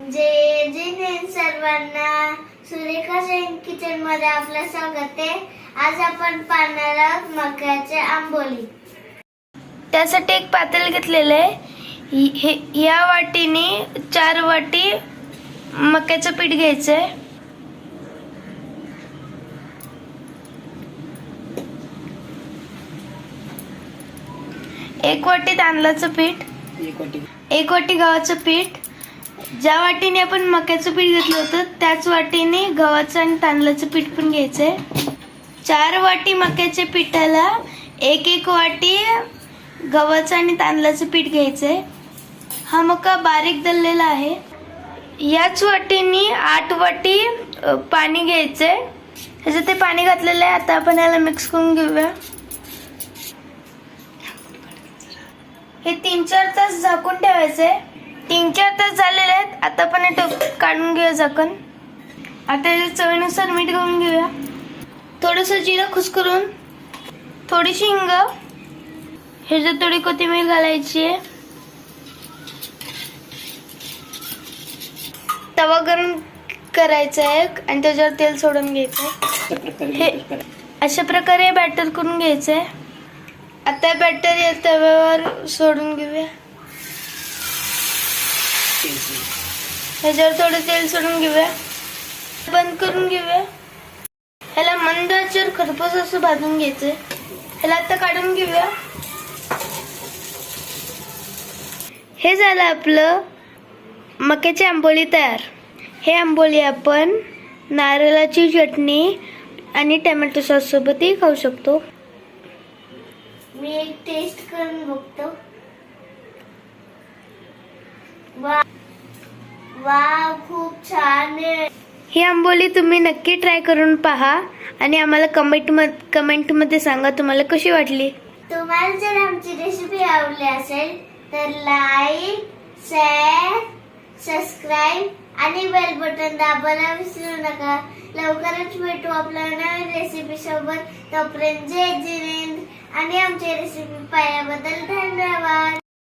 जे जिने सर्वांना. सुरेखा जैन किचनमध्ये आपलं स्वागत आहे. आज आपण पाहणार आहोत मक्याचे आंबोली. त्यासाठी एक पातेल घेतलेलं आहे. या वाटीने चार वाटी मक्याचं पीठ घ्यायचं आहे एक वाटी तांदळाचं पीठ. एक वाटी. एक वाटी गव्हाचं पीठ. ज्या वाटीने आपण मक्याचं पीठ घेतलं होतं त्याच वाटीने गव्हाचं आणि तांदळाचं पीठ पण घ्यायचंय. चार वाटी मक्याच्या पिठाला एक एक वाटी गव्हाचं आणि तांदळाचं पीठ घ्यायचंय. हा मका बारीक दळलेला आहे. याच वाटीने आठ वाटी पाणी घ्यायचंय. ह्याच्यात ते पाणी घातलेलं आहे आता आपण याला मिक्स करून घेऊया. हे तीन चार तास झाकून ठेवायचंय. तीन चार तास झाले आहेत काढून घेऊया झाकण आता याच्या चवीनुसार मीठ घालून घेऊया. थोडस जिरं खुसकरून थोडीशी हिंग ह्याच्यात थोडी कोथिंबीर घालायची आहे. तवा गरम करायचा आहे आणि त्याच्यावर तेल सोडून घ्यायचं हे- अशा प्रकारे बॅटर करून घ्यायचंय आता बॅटर या तव्यावर सोडून घेऊया. ह्याच्यावर थोडं तेल सोडून घेऊया. बंद करून घेऊया. ह्याला मंद आचेवर खरपूस असं भाजून घ्यायचंय. ह्याला आता काढून घेऊया. हे झालं आपलं मक्याची आंबोली तयार. हे आंबोली आपण नारळाची चटणी आणि टॅमॅटो सॉस सोबतही खाऊ शकतो. मी एक टेस्ट करून बघतो. वा खूप छान आहे. ही आंबोली तुम्ही नक्की ट्राय करून पहा आणि आम्हाला कमेंट कमेंटमध्ये सांगा तुम्हाला कशी वाटली. तुम्हाला जर आमची रेसिपी आवडली असेल तर लाईक शेअर सबस्क्राईब आणि बेल बटन दाबायला विसरू नका. लवकरच भेटू आपल्या नवीन रेसिपी सोबत. तोपर्यंत जय जिनेंद्र आणि आमची रेसिपी पाहिल्याबद्दल धन्यवाद.